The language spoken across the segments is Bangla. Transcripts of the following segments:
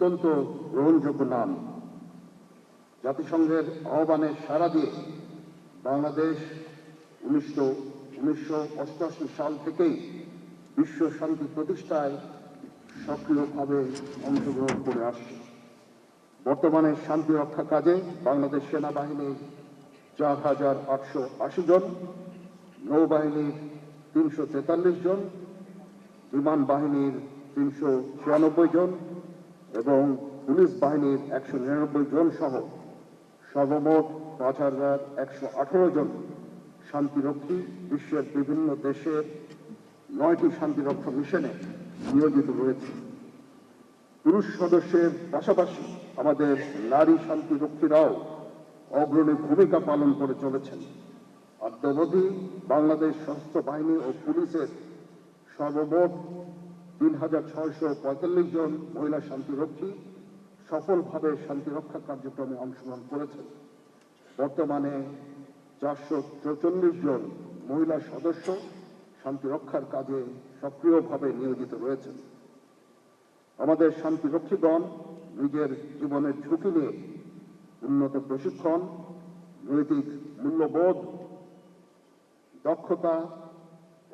অত্যন্ত গ্রহণযোগ্য নাম। জাতিসংঘের আহ্বানে সাড়া দিয়ে বাংলাদেশ উনিশশো উনিশশো অষ্টআশি সাল থেকেই বিশ্ব শান্তি প্রতিষ্ঠায় সক্রিয়ভাবে অংশগ্রহণ করে আসছে। বর্তমানে শান্তি রক্ষা কাজে বাংলাদেশ সেনাবাহিনীর চার হাজার আটশো আশি জন নৌবাহিনীর তিনশো তেতাল্লিশ জন, বিমান বাহিনীর তিনশো ছিয়ানব্বই জন এবং পুলিশ বাহিনীর একশো নিরানব্বই জন সহ সর্বমোট পাঁচ হাজার একশো আঠারো জন শান্তিরক্ষী বিশ্বের বিভিন্ন দেশের নয়টি শান্তিরক্ষা মিশনে নিয়োজিত রয়েছে। পুরুষ সদস্যের পাশাপাশি আমাদের নারী শান্তিরক্ষীরাও অগ্রণী ভূমিকা পালন করে চলেছেন। অদ্যাবধি বাংলাদেশ সশস্ত্র বাহিনী ও পুলিশের সর্বমোট তিন হাজার ছয়শো পঁয়তাল্লিশ জন মহিলা শান্তিরক্ষী সফলভাবে শান্তিরক্ষা কার্যক্রমে অংশগ্রহণ করেছেন। বর্তমানে চারশো চৌচল্লিশ জন মহিলা সদস্য শান্তিরক্ষার কাজে সক্রিয়ভাবে নিয়োজিত রয়েছেন। আমাদের শান্তিরক্ষীগণ নিজের জীবনের ঝুঁকি নিয়ে উন্নত প্রশিক্ষণ, নৈতিক মূল্যবোধ, দক্ষতা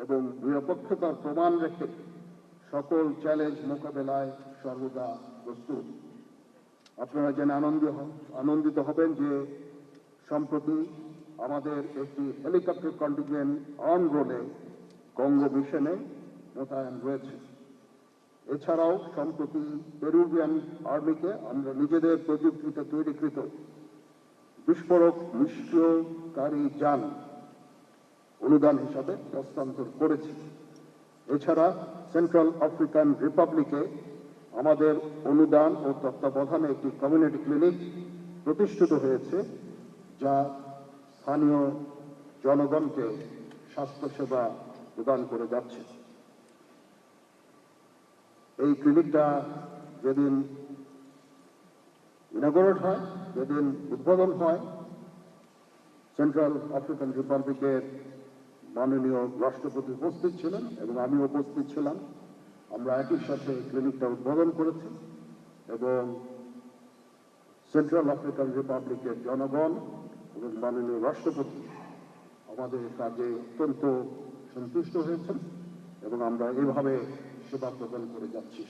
এবং নিরপেক্ষতার প্রমাণ রেখে সকল চ্যালেঞ্জ মোকাবেলায় সর্বদা প্রস্তুত। আপনারা জেনে আনন্দ আনন্দিত হবেন যে সম্প্রতি আমাদের একটি হেলিকপ্টার কন্টিনজেন্ট অন রোডে কঙ্গো মিশনে মোতায়েন রয়েছে। এছাড়াও সম্প্রতি পেরুভিয়ান আর্মিকে আমরা নিজেদের প্রযুক্তিতে তৈরিকৃত বিস্ফোরক নিষ্ক্রিয়কারী যান অনুদান হিসাবে হস্তান্তর করেছি। এছাড়া সেন্ট্রাল আফ্রিকান রিপাবলিকে আমাদের অনুদান ও তত্ত্বাবধানে একটি কমিউনিটি ক্লিনিক প্রতিষ্ঠিত হয়েছে, যা স্থানীয় জনগণকে স্বাস্থ্যসেবা প্রদান করে যাচ্ছে। এই ক্লিনিকটা যেদিন ইনাগোরেট হয়, যেদিন উদ্বোধন হয় সেন্ট্রাল আফ্রিকান রিপাবলিকের মাননীয় রাষ্ট্রপতি উপস্থিত ছিলেন এবং আমি উপস্থিত ছিলাম। আমরা একই সাথে ক্লিনিকটা উদ্বোধন করেছি এবং সেন্ট্রাল আফ্রিকান রিপাবলিকের জনগণ এবং মাননীয় রাষ্ট্রপতি আমাদের কাজে অত্যন্ত সন্তুষ্ট হয়েছেন এবং আমরা এভাবে সেবা প্রদান করে যাচ্ছি